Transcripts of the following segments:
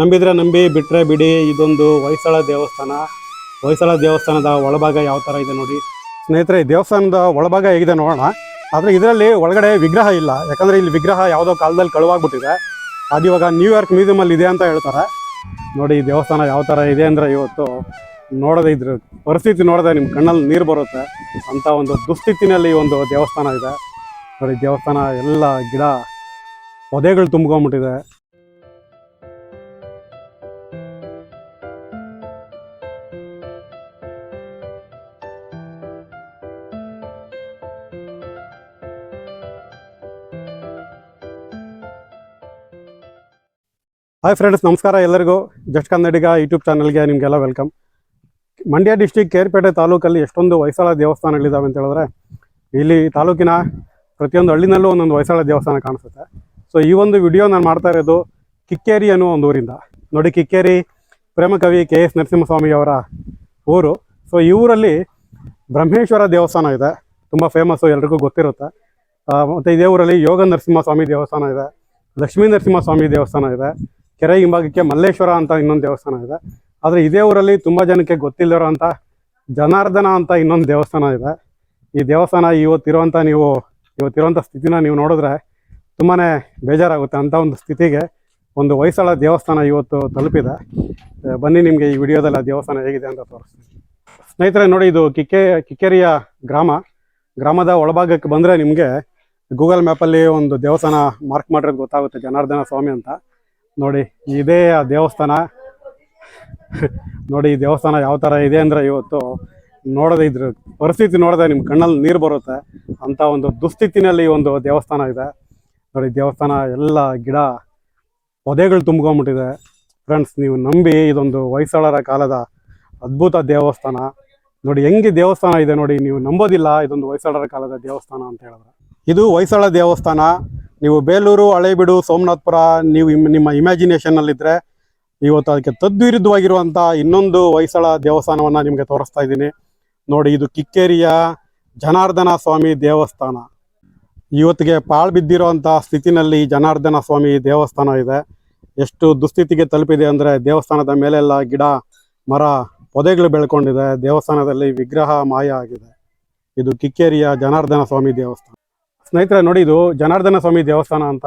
ನಂಬಿದ್ರೆ ನಂಬಿ, ಬಿಟ್ರೆ ಬಿಡಿ. ಇದೊಂದು ಹೊಯ್ಸಳ ದೇವಸ್ಥಾನ. ಹೊಯ್ಸಳ ದೇವಸ್ಥಾನದ ಒಳಭಾಗ ಯಾವ ಥರ ಇದೆ ನೋಡಿ. ಸ್ನೇಹಿತರೆ, ಈ ದೇವಸ್ಥಾನದ ಒಳಭಾಗ ಹೇಗಿದೆ ನೋಡೋಣ. ಆದರೆ ಇದರಲ್ಲಿ ಒಳಗಡೆ ವಿಗ್ರಹ ಇಲ್ಲ. ಯಾಕಂದರೆ ಇಲ್ಲಿ ವಿಗ್ರಹ ಯಾವುದೋ ಕಾಲದಲ್ಲಿ ಕಳುವಾಗ್ಬಿಟ್ಟಿದೆ. ಅದು ಇವಾಗ ನ್ಯೂಯಾರ್ಕ್ ಮ್ಯೂಸಿಯಮಲ್ಲಿ ಇದೆ ಅಂತ ಹೇಳ್ತಾರೆ. ನೋಡಿ, ಈ ದೇವಸ್ಥಾನ ಯಾವ ಥರ ಇದೆ ಅಂದರೆ ಇವತ್ತು ನೋಡೋದೇ ಇದ್ರ ಪರಿಸ್ಥಿತಿ ನೋಡದೆ ನಿಮ್ಮ ಕಣ್ಣಲ್ಲಿ ನೀರು ಬರುತ್ತೆ ಅಂತ ಒಂದು ದುಸ್ಥಿತಿನಲ್ಲಿ ಒಂದು ದೇವಸ್ಥಾನ ಇದೆ. ನೋಡಿ, ದೇವಸ್ಥಾನ ಎಲ್ಲ ಗಿಡ, ಪೊದೆಗಳು ತುಂಬ್ಕೊಂಬಿಟ್ಟಿದೆ ಹಾಯ್ ಫ್ರೆಂಡ್ಸ್ ನಮಸ್ಕಾರ ಎಲ್ಲರಿಗೂ. ಜಸ್ಟ್ ಕನ್ನಡಿಗ ಯೂಟ್ಯೂಬ್ ಚಾನಲ್ಗೆ ನಿಮಗೆಲ್ಲ ವೆಲ್ಕಮ್ ಮಂಡ್ಯ ಡಿಸ್ಟಿಕ್ ಕೇರ್ಪೇಟೆ ತಾಲೂಕಲ್ಲಿ ಎಷ್ಟೊಂದು ಹೊಯ್ಸಳ ದೇವಸ್ಥಾನಗಳಿದ್ದಾವೆ ಅಂತ ಹೇಳಿದ್ರೆ, ಇಲ್ಲಿ ತಾಲೂಕಿನ ಪ್ರತಿಯೊಂದು ಹಳ್ಳಿನಲ್ಲೂ ಒಂದೊಂದು ಹೊಯ್ಸಳ ದೇವಸ್ಥಾನ ಕಾಣಿಸುತ್ತೆ. ಸೊ ಈ ಒಂದು ವಿಡಿಯೋ ನಾನು ಮಾಡ್ತಾ ಇರೋದು ಕಿಕ್ಕೇರಿ ಅನ್ನೋ ಒಂದು ಊರಿಂದ. ನೋಡಿ ಕಿಕ್ಕೇರಿ ಪ್ರೇಮಕವಿ ಕೆ ಎಸ್ ನರಸಿಂಹಸ್ವಾಮಿ ಅವರ ಊರು. ಸೊ ಈ ಊರಲ್ಲಿ ಬ್ರಹ್ಮೇಶ್ವರ ದೇವಸ್ಥಾನ ಇದೆ. ತುಂಬ ಫೇಮಸ್ಸು ಎಲ್ರಿಗೂ ಗೊತ್ತಿರುತ್ತೆ. ಮತ್ತು ಇದೇ ಊರಲ್ಲಿ ಯೋಗ ನರಸಿಂಹಸ್ವಾಮಿ ದೇವಸ್ಥಾನ ಇದೆ. ಲಕ್ಷ್ಮೀ ನರಸಿಂಹಸ್ವಾಮಿ ದೇವಸ್ಥಾನ ಇದೆ. ಕೆರೆ ಹಿಂಭಾಗಕ್ಕೆ ಮಲ್ಲೇಶ್ವರ ಅಂತ ಇನ್ನೊಂದು ದೇವಸ್ಥಾನ ಇದೆ. ಆದರೆ ಇದೇ ಊರಲ್ಲಿ ತುಂಬ ಜನಕ್ಕೆ ಗೊತ್ತಿಲ್ಲರೋ ಅಂತ ಜನಾರ್ದನ ಅಂತ ಇನ್ನೊಂದು ದೇವಸ್ಥಾನ ಇದೆ. ಈ ದೇವಸ್ಥಾನ ಇವತ್ತಿರುವಂಥ ನೀವು ಇವತ್ತಿರುವಂಥ ಸ್ಥಿತಿನ ನೀವು ನೋಡಿದ್ರೆ ತುಂಬಾ ಬೇಜಾರಾಗುತ್ತೆ ಅಂಥ ಒಂದು ಸ್ಥಿತಿಗೆ ಒಂದು ಹೊಯ್ಸಳ ದೇವಸ್ಥಾನ ಇವತ್ತು ತಲುಪಿದೆ. ಬನ್ನಿ ನಿಮಗೆ ಈ ವಿಡಿಯೋದಲ್ಲಿ ಆ ದೇವಸ್ಥಾನ ಹೇಗಿದೆ ಅಂತ ತೋರಿಸ್ತೀನಿ. ಸ್ನೇಹಿತರೆ, ನೋಡಿ ಇದು ಕಿಕ್ಕೆ, ಕಿಕ್ಕೇರಿಯ ಗ್ರಾಮ. ಗ್ರಾಮದ ಒಳಭಾಗಕ್ಕೆ ಬಂದರೆ ನಿಮಗೆ ಗೂಗಲ್ ಮ್ಯಾಪಲ್ಲಿ ಒಂದು ದೇವಸ್ಥಾನ ಮಾರ್ಕ್ ಮಾಡಿರೋದು ಗೊತ್ತಾಗುತ್ತೆ, ಜನಾರ್ದನ ಸ್ವಾಮಿ ಅಂತ. ನೋಡಿ, ಇದೇ ಆ ದೇವಸ್ಥಾನ. ನೋಡಿ, ಈ ದೇವಸ್ಥಾನ ಯಾವ ಥರ ಇದೆ ಅಂದರೆ ಇವತ್ತು ನೋಡದೆ ಇದ್ರ, ಪರಿಸ್ಥಿತಿ ನೋಡಿದ್ರೆ ನಿಮ್ಮ ಕಣ್ಣಲ್ಲಿ ನೀರು ಬರುತ್ತೆ ಅಂಥ ಒಂದು ದುಸ್ಥಿತಿನಲ್ಲಿ ಒಂದು ದೇವಸ್ಥಾನ ಇದೆ. ನೋಡಿ, ದೇವಸ್ಥಾನ ಎಲ್ಲ ಗಿಡ ಪೊದೆಗಳು ತುಂಬ್ಕೊಂಬಿಟ್ಟಿದೆ ಫ್ರೆಂಡ್ಸ್ ನೀವು ನಂಬಿ ಇದೊಂದು ಹೊಯ್ಸಳರ ಕಾಲದ ಅದ್ಭುತ ದೇವಸ್ಥಾನ. ನೋಡಿ, ಹೆಂಗೆ ದೇವಸ್ಥಾನ ಇದೆ ನೋಡಿ, ನೀವು ನಂಬೋದಿಲ್ಲ, ಇದೊಂದು ಹೊಯ್ಸಳರ ಕಾಲದ ದೇವಸ್ಥಾನ ಅಂತ ಹೇಳಿದ್ರೆ. ಇದು ಹೊಯ್ಸಳ ದೇವಸ್ಥಾನ. ನೀವು ಬೇಲೂರು, ಹಳೇಬೀಡು, ಸೋಮನಾಥ್ಪುರ, ನೀವು ನಿಮ್ಮ ಇಮ್ಯಾಜಿನೇಷನ್ನಲ್ಲಿದ್ದರೆ ಇವತ್ತು ಅದಕ್ಕೆ ತದ್ವಿರುದ್ಧವಾಗಿರುವಂಥ ಇನ್ನೊಂದು ಹೊಯ್ಸಳ ದೇವಸ್ಥಾನವನ್ನು ನಿಮಗೆ ತೋರಿಸ್ತಾ ಇದ್ದೀನಿ. ನೋಡಿ, ಇದು ಕಿಕ್ಕೇರಿಯ ಜನಾರ್ದನ ಸ್ವಾಮಿ ದೇವಸ್ಥಾನ. ಇವತ್ತಿಗೆ ಪಾಳು ಬಿದ್ದಿರುವಂಥ ಸ್ಥಿತಿನಲ್ಲಿ ಜನಾರ್ದನ ಸ್ವಾಮಿ ದೇವಸ್ಥಾನ ಇದೆ. ಎಷ್ಟು ದುಸ್ಥಿತಿಗೆ ತಲುಪಿದೆ ಅಂದರೆ ದೇವಸ್ಥಾನದ ಮೇಲೆಲ್ಲ ಗಿಡ, ಮರ, ಪೊದೆಗಳು ಬೆಳ್ಕೊಂಡಿದೆ. ದೇವಸ್ಥಾನದಲ್ಲಿ ವಿಗ್ರಹ ಮಾಯ ಆಗಿದೆ. ಇದು ಕಿಕ್ಕೇರಿಯ ಜನಾರ್ದನ ಸ್ವಾಮಿ ದೇವಸ್ಥಾನ. ಸ್ನೇಹಿತರೆ, ನೋಡಿ ಇದು ಜನಾರ್ದನ ಸ್ವಾಮಿ ದೇವಸ್ಥಾನ ಅಂತ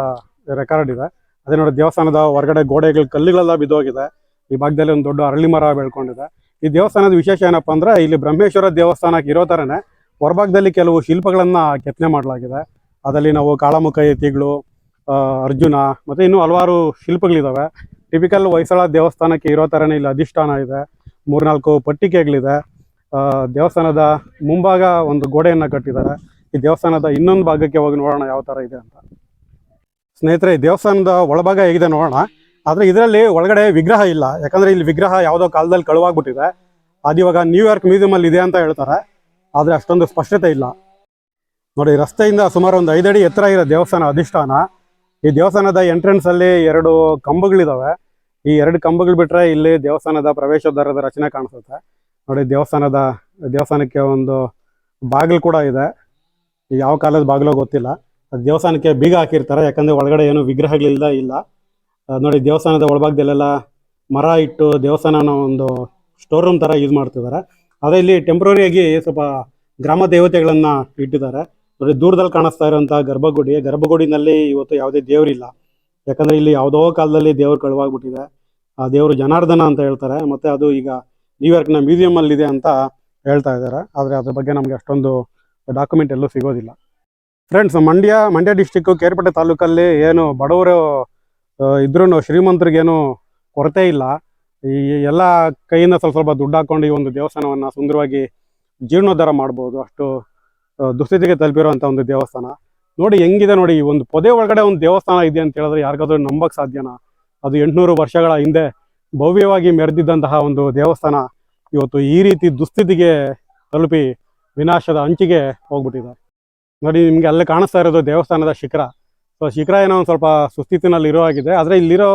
ರೆಕಾರ್ಡ್ ಇದೆ. ಅದೇ ನೋಡಿ ದೇವಸ್ಥಾನದ ಹೊರಗಡೆ ಗೋಡೆಗಳು, ಕಲ್ಲುಗಳೆಲ್ಲ ಬಿದ್ದೋಗಿದೆ. ಈ ಭಾಗದಲ್ಲಿ ಒಂದು ದೊಡ್ಡ ಅರಳಿ ಮರ ಬೆಳ್ಕೊಂಡಿದೆ. ಈ ದೇವಸ್ಥಾನದ ವಿಶೇಷ ಏನಪ್ಪ ಅಂದ್ರೆ, ಇಲ್ಲಿ ಬ್ರಹ್ಮೇಶ್ವರ ದೇವಸ್ಥಾನಕ್ಕೆ ಇರೋ ಥರನೇ ಹೊರಭಾಗದಲ್ಲಿ ಕೆಲವು ಶಿಲ್ಪಗಳನ್ನ ಕೆತ್ತನೆ ಮಾಡಲಾಗಿದೆ. ಅದರಲ್ಲಿ ನಾವು ಕಾಳಮುಖ ಯತಿಗಳು ಅರ್ಜುನ ಮತ್ತು ಇನ್ನೂ ಹಲವಾರು ಶಿಲ್ಪಗಳಿದ್ದಾವೆ ಟಿಪಿಕಲ್ ಹೊಯ್ಸಳ ದೇವಸ್ಥಾನಕ್ಕೆ ಇರೋ ಥರನೇ ಇಲ್ಲಿ ಅಧಿಷ್ಠಾನ ಇದೆ. ಮೂರ್ನಾಲ್ಕು ಪಟ್ಟಿಕೆಗಳಿದೆ. ದೇವಸ್ಥಾನದ ಮುಂಭಾಗ ಒಂದು ಗೋಡೆಯನ್ನು ಕಟ್ಟಿದ್ದಾರೆ. ಈ ದೇವಸ್ಥಾನದ ಇನ್ನೊಂದು ಭಾಗಕ್ಕೆ ಹೋಗಿ ನೋಡೋಣ ಯಾವ ಥರ ಇದೆ ಅಂತ. ಸ್ನೇಹಿತರೆ, ಈ ದೇವಸ್ಥಾನದ ಒಳಭಾಗ ಹೇಗಿದೆ ನೋಡೋಣ. ಆದರೆ ಇದರಲ್ಲಿ ಒಳಗಡೆ ವಿಗ್ರಹ ಇಲ್ಲ. ಯಾಕಂದರೆ ಇಲ್ಲಿ ವಿಗ್ರಹ ಯಾವುದೋ ಕಾಲದಲ್ಲಿ ಕಳುವಾಗ್ಬಿಟ್ಟಿದೆ. ಅದು ಇವಾಗ ನ್ಯೂಯಾರ್ಕ್ ಮ್ಯೂಸಿಯಮಲ್ಲಿ ಇದೆ ಅಂತ ಹೇಳ್ತಾರೆ. ಆದರೆ ಅಷ್ಟೊಂದು ಸ್ಪಷ್ಟತೆ ಇಲ್ಲ. ನೋಡಿ, ರಸ್ತೆಯಿಂದ ಸುಮಾರು ಒಂದು ಐದಡಿ ಎತ್ತರ ಇರೋ ದೇವಸ್ಥಾನ ಅಧಿಷ್ಠಾನ. ಈ ದೇವಸ್ಥಾನದ ಎಂಟ್ರೆನ್ಸ್ ಅಲ್ಲಿ ಎರಡು ಕಂಬಗಳಿದಾವೆ. ಈ ಎರಡು ಕಂಬಗಳು ಬಿಟ್ರೆ ಇಲ್ಲಿ ದೇವಸ್ಥಾನದ ಪ್ರವೇಶದ್ವಾರದ ರಚನೆ ಕಾಣಿಸುತ್ತೆ. ನೋಡಿ, ದೇವಸ್ಥಾನದ, ದೇವಸ್ಥಾನಕ್ಕೆ ಒಂದು ಬಾಗಿಲು ಕೂಡ ಇದೆ. ಇದು ಯಾವ ಕಾಲದ ಬಾಗಿಲೋ ಗೊತ್ತಿಲ್ಲ. ದೇವಸ್ಥಾನಕ್ಕೆ ಬೀಗ ಹಾಕಿರ್ತಾರೆ, ಯಾಕಂದ್ರೆ ಒಳಗಡೆ ಏನು ವಿಗ್ರಹಗಳಿಲ್ಲ ಇಲ್ಲ. ನೋಡಿ ದೇವಸ್ಥಾನದ ಒಳಭಾಗದಲ್ಲೆಲ್ಲ ಮರ ಇಟ್ಟು ದೇವಸ್ಥಾನನ ಒಂದು ಸ್ಟೋರ್ ರೂಮ್ ತರ ಯೂಸ್ ಮಾಡ್ತಿದ್ದಾರೆ. ಅದೇ ಇಲ್ಲಿ ಟೆಂಪ್ರರಿಯಾಗಿ ಸ್ವಲ್ಪ ಗ್ರಾಮ ದೇವತೆಗಳನ್ನ ಇಟ್ಟಿದ್ದಾರೆ. ನೋಡಿ ದೂರದಲ್ಲಿ ಕಾಣಿಸ್ತಾ ಇರುವಂತ ಗರ್ಭಗುಡಿ, ಗರ್ಭಗುಡಿನಲ್ಲಿ ಇವತ್ತು ಯಾವುದೇ ದೇವರಿಲ್ಲ. ಯಾಕಂದ್ರೆ ಇಲ್ಲಿ ಯಾವುದೋ ಕಾಲದಲ್ಲಿ ದೇವ್ರು ಕಳುವಾಗ್ಬಿಟ್ಟಿದೆ. ಆ ದೇವರು ಜನಾರ್ದನ ಅಂತ ಹೇಳ್ತಾರೆ, ಮತ್ತೆ ಅದು ಈಗ ನ್ಯೂಯಾರ್ಕ್ನ ಮ್ಯೂಸಿಯಂ ಅಲ್ಲಿ ಇದೆ ಅಂತ ಹೇಳ್ತಾ ಇದ್ದಾರೆ. ಆದರೆ ಅದ್ರ ಬಗ್ಗೆ ನಮಗೆ ಅಷ್ಟೊಂದು ಡಾಕ್ಯುಮೆಂಟ್ ಎಲ್ಲೂ ಸಿಗೋದಿಲ್ಲ. ಫ್ರೆಂಡ್ಸ್ ಮಂಡ್ಯ ಮಂಡ್ಯ ಡಿಸ್ಟಿಕ್ಕು ಕೇರ್ಪೇಟೆ ತಾಲೂಕಲ್ಲಿ ಏನು ಬಡವರು ಇದ್ರೂ ಶ್ರೀಮಂತರಿಗೇನು ಕೊರತೆ ಇಲ್ಲ. ಈ ಎಲ್ಲ ಕೈಯಿಂದ ಸ್ವಲ್ಪ ಸ್ವಲ್ಪ ದುಡ್ಡು ಹಾಕೊಂಡು ಈ ಒಂದು ದೇವಸ್ಥಾನವನ್ನು ಸುಂದರವಾಗಿ ಜೀರ್ಣೋದ್ಧಾರ ಮಾಡ್ಬೋದು. ಅಷ್ಟು ದುಸ್ಥಿತಿಗೆ ತಲುಪಿರುವಂಥ ಒಂದು ದೇವಸ್ಥಾನ. ನೋಡಿ ಹೆಂಗಿದೆ ನೋಡಿ, ಈ ಒಂದು ಪೊದೆ ಒಳಗಡೆ ಒಂದು ದೇವಸ್ಥಾನ ಇದೆ ಅಂತ ಹೇಳಿದ್ರೆ ಯಾರಿಗಾದ್ರೂ ನಂಬಕ್ಕೆ ಸಾಧ್ಯನಾ? ಅದು ಎಂಟುನೂರು ವರ್ಷಗಳ ಹಿಂದೆ ಭವ್ಯವಾಗಿ ಮೆರೆದಿದ್ದಂತಹ ಒಂದು ದೇವಸ್ಥಾನ. ಇವತ್ತು ಈ ರೀತಿ ದುಸ್ಥಿತಿಗೆ ತಲುಪಿ ವಿನಾಶದ ಅಂಚಿಗೆ ಹೋಗ್ಬಿಟ್ಟಿದ್ದಾರೆ. ನೋಡಿ, ನಿಮಗೆ ಅಲ್ಲೇ ಕಾಣಿಸ್ತಾ ಇರೋದು ದೇವಸ್ಥಾನದ ಶಿಖರ. ಸೊ ಶಿಖರ ಏನೋ ಒಂದು ಸ್ವಲ್ಪ ಸುಸ್ಥಿತಿನಲ್ಲಿ ಇರೋ ಆಗಿದೆ ಆದರೆ ಇಲ್ಲಿರೋ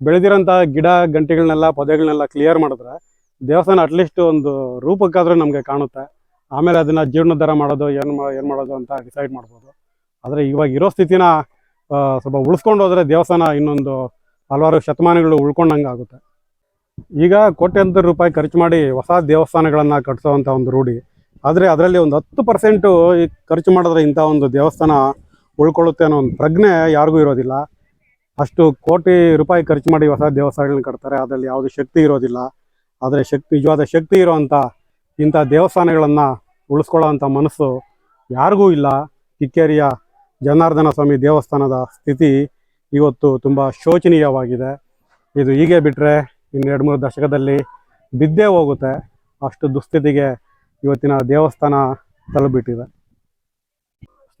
ಬೆಳೆದಿರೋಂಥ ಗಿಡ ಗಂಟೆಗಳನ್ನೆಲ್ಲ ಪೊದೆಗಳನ್ನೆಲ್ಲ ಕ್ಲಿಯರ್ ಮಾಡಿದ್ರೆ ದೇವಸ್ಥಾನ ಅಟ್ಲೀಸ್ಟ್ ಒಂದು ರೂಪಕ್ಕಾದರೂ ನಮಗೆ ಕಾಣುತ್ತೆ. ಆಮೇಲೆ ಅದನ್ನು ಜೀರ್ಣೋದ್ಧಾರ ಮಾಡೋದು, ಏನು ಏನು ಮಾಡೋದು ಅಂತ ಡಿಸೈಡ್ ಮಾಡ್ಬೋದು. ಆದರೆ ಇವಾಗ ಇರೋ ಸ್ಥಿತಿನ ಸ್ವಲ್ಪ ಉಳಿಸ್ಕೊಂಡು ಹೋದರೆ ದೇವಸ್ಥಾನ ಇನ್ನೊಂದು ಹಲವಾರು ಶತಮಾನಗಳು ಉಳ್ಕೊಂಡಂಗೆ ಆಗುತ್ತೆ. ಈಗ ಕೋಟ್ಯಂತರ ರೂಪಾಯಿ ಖರ್ಚು ಮಾಡಿ ಹೊಸ ದೇವಸ್ಥಾನಗಳನ್ನು ಕಟ್ಟಿಸೋವಂಥ ಒಂದು ರೂಢಿ. ಆದರೆ ಅದರಲ್ಲಿ ಒಂದು ಹತ್ತು ಪರ್ಸೆಂಟು ಈ ಖರ್ಚು ಮಾಡಿದ್ರೆ ಇಂಥ ಒಂದು ದೇವಸ್ಥಾನ ಉಳ್ಕೊಳ್ಳುತ್ತೆ ಅನ್ನೋ ಒಂದು ಪ್ರಜ್ಞೆ ಯಾರಿಗೂ ಇರೋದಿಲ್ಲ. ಅಷ್ಟು ಕೋಟಿ ರೂಪಾಯಿ ಖರ್ಚು ಮಾಡಿ ಹೊಸ ದೇವಸ್ಥಾನಗಳನ್ನ ಕಟ್ತಾರೆ, ಅದರಲ್ಲಿ ಯಾವುದೇ ಶಕ್ತಿ ಇರೋದಿಲ್ಲ. ಆದರೆ ಶಕ್ತಿ, ನಿಜವಾದ ಶಕ್ತಿ ಇರೋವಂಥ ಇಂಥ ದೇವಸ್ಥಾನಗಳನ್ನು ಉಳಿಸ್ಕೊಳ್ಳೋವಂಥ ಮನಸ್ಸು ಯಾರಿಗೂ ಇಲ್ಲ. ಕಿಕ್ಕೇರಿಯ ಜನಾರ್ದನ ಸ್ವಾಮಿ ದೇವಸ್ಥಾನದ ಸ್ಥಿತಿ ಇವತ್ತು ತುಂಬ ಶೋಚನೀಯವಾಗಿದೆ. ಇದು ಹೀಗೆ ಬಿಟ್ಟರೆ ಇನ್ನೆರಡು ಮೂರು ದಶಕದಲ್ಲಿ ಬಿದ್ದೇ ಹೋಗುತ್ತೆ. ಅಷ್ಟು ದುಸ್ಥಿತಿಗೆ ಇವತ್ತಿನ ದೇವಸ್ಥಾನ ತಲುಪಿಟ್ಟಿದೆ.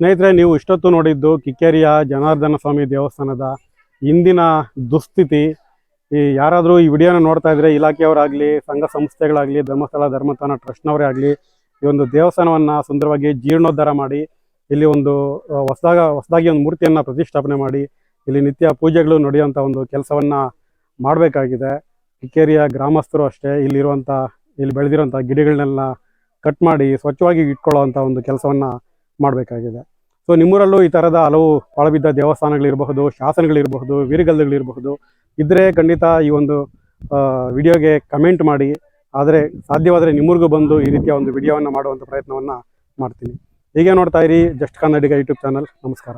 ಸ್ನೇಹಿತರೆ, ನೀವು ಇಷ್ಟೊತ್ತು ನೋಡಿದ್ದು ಕಿಕ್ಕೇರಿಯ ಜನಾರ್ದನ ಸ್ವಾಮಿ ದೇವಸ್ಥಾನದ ಇಂದಿನ ದುಸ್ಥಿತಿ. ಈ ಯಾರಾದರೂ ಈ ವಿಡಿಯೋನ ನೋಡ್ತಾ ಇದ್ರೆ ಇಲಾಖೆಯವರಾಗಲಿ, ಸಂಘ ಸಂಸ್ಥೆಗಳಾಗಲಿ, ಧರ್ಮಸ್ಥಳ, ಧರ್ಮಸ್ಥಾನ ಟ್ರಸ್ಟ್ನವರೇ ಆಗಲಿ, ಈ ಒಂದು ದೇವಸ್ಥಾನವನ್ನು ಸುಂದರವಾಗಿ ಜೀರ್ಣೋದ್ಧಾರ ಮಾಡಿ, ಇಲ್ಲಿ ಒಂದು ಹೊಸದಾಗ, ಹೊಸದಾಗಿ ಒಂದು ಮೂರ್ತಿಯನ್ನು ಪ್ರತಿಷ್ಠಾಪನೆ ಮಾಡಿ, ಇಲ್ಲಿ ನಿತ್ಯ ಪೂಜೆಗಳು ನಡೆಯುವಂಥ ಒಂದು ಕೆಲಸವನ್ನು ಮಾಡಬೇಕಾಗಿದೆ. ಕಿಕ್ಕೇರಿಯ ಗ್ರಾಮಸ್ಥರು ಅಷ್ಟೇ ಇಲ್ಲಿರುವಂಥ ಇಲ್ಲಿ ಬೆಳೆದಿರುವಂಥ ಗಿಡಗಳನ್ನೆಲ್ಲ ಕಟ್ ಮಾಡಿ ಸ್ವಚ್ಛವಾಗಿ ಇಟ್ಕೊಳ್ಳೋವಂಥ ಒಂದು ಕೆಲಸವನ್ನು ಮಾಡಬೇಕಾಗಿದೆ. ಸೊ ನಿಮ್ಮೂರಲ್ಲೂ ಈ ಥರದ ಹಲವು ಪಾಳುಬಿದ್ದ ದೇವಸ್ಥಾನಗಳಿರಬಹುದು, ಶಾಸನಗಳಿರಬಹುದು, ವೀರಗಲ್ಲುಗಳಿರಬಹುದು. ಇದ್ದರೆ ಖಂಡಿತ ಈ ಒಂದು ವಿಡಿಯೋಗೆ ಕಮೆಂಟ್ ಮಾಡಿ. ಆದರೆ ಸಾಧ್ಯವಾದರೆ ನಿಮ್ಮೂರಿಗೂ ಬಂದು ಈ ರೀತಿಯ ಒಂದು ವಿಡಿಯೋವನ್ನು ಮಾಡುವಂಥ ಪ್ರಯತ್ನವನ್ನು ಮಾಡ್ತೀನಿ. ಹೀಗೆ ನೋಡ್ತಾ ಇರಿ ಜಸ್ಟ್ ಕನ್ನಡಿಗ ಯೂಟ್ಯೂಬ್ ಚಾನಲ್ ನಮಸ್ಕಾರ.